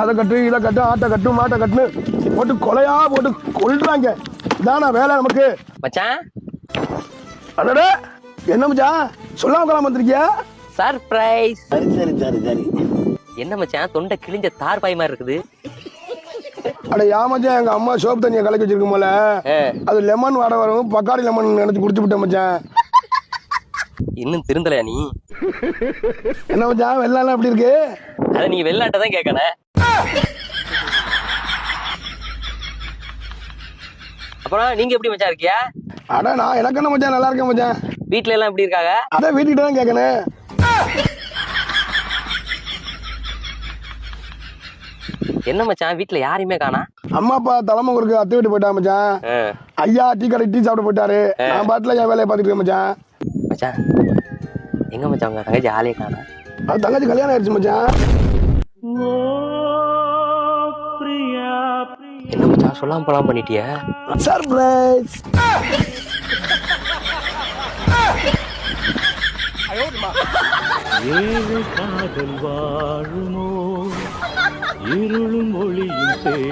அதை கட்டு இதை கட்டு ஆட்டை கட்டு மாட்டை கட்டுன்னு போட்டு கொலையா போட்டு கொல்றாங்க. இதானா வேலை நமக்கு? மச்சான்? அடடே என்ன மச்சான்? சொல்லாம கொள்ளாம வந்திருக்கியா? சர்ப்ரைஸ் சரி சரி சரி சரி. என்ன மச்சான்? தொண்டை கிழிஞ்ச தார் பாய் மாதிரி இருக்குது. அட ஏமாச்சான் எங்க அம்மா சோப்பு தண்ணியை கலக்கி வச்சிருக்கும் போல. அது லெமன் வாட வரும். பக்காடி லெமன் நினைச்சு குடிச்சு விட்டேன் மச்சான். இன்னும் திருந்தலையா நீ? என்ன மச்சான் வெள்ளம் எப்படி இருக்கு? அதை நீங்க வெள்ளாட்ட தான் கேட்கணும் அப்புறம் நீங்க எப்படி மச்சான் இருக்கியா? அட நான் எனக்கு என்ன மச்சான்? நல்லா இருக்கேன் மச்சான். வீட்ல எல்லாம் எப்படி இருக்காங்க? அதான் வீட்டுக்கிட்ட தான் கேட்கணும் என்ன மச்சான் வீட்ல யாரையுமே காணா? அம்மா அப்பா தலைமுறைக்கு அத்தை வீட்டு போயிட்டா மச்சான். ஐயா டீ கடை டீ சாப்பிட போயிட்டாரு. நான் பாட்டில் என் வேலையை பார்த்துட்டு இருக்கேன் மச்சான். மச்சான். எங்க மச்சான் உங்க தங்கச்சி ஆளே காணா. அது தங்கச்சி கல்யாணம் ஆயிடுச்சு மச்சான். என்ன மச்சான் சொல்லாம போலாம் பண்ணிட்டிய? சர்ப்ரைஸ் ஏழு காதல் வாழுமோ? இருளும் ஒளியும் சே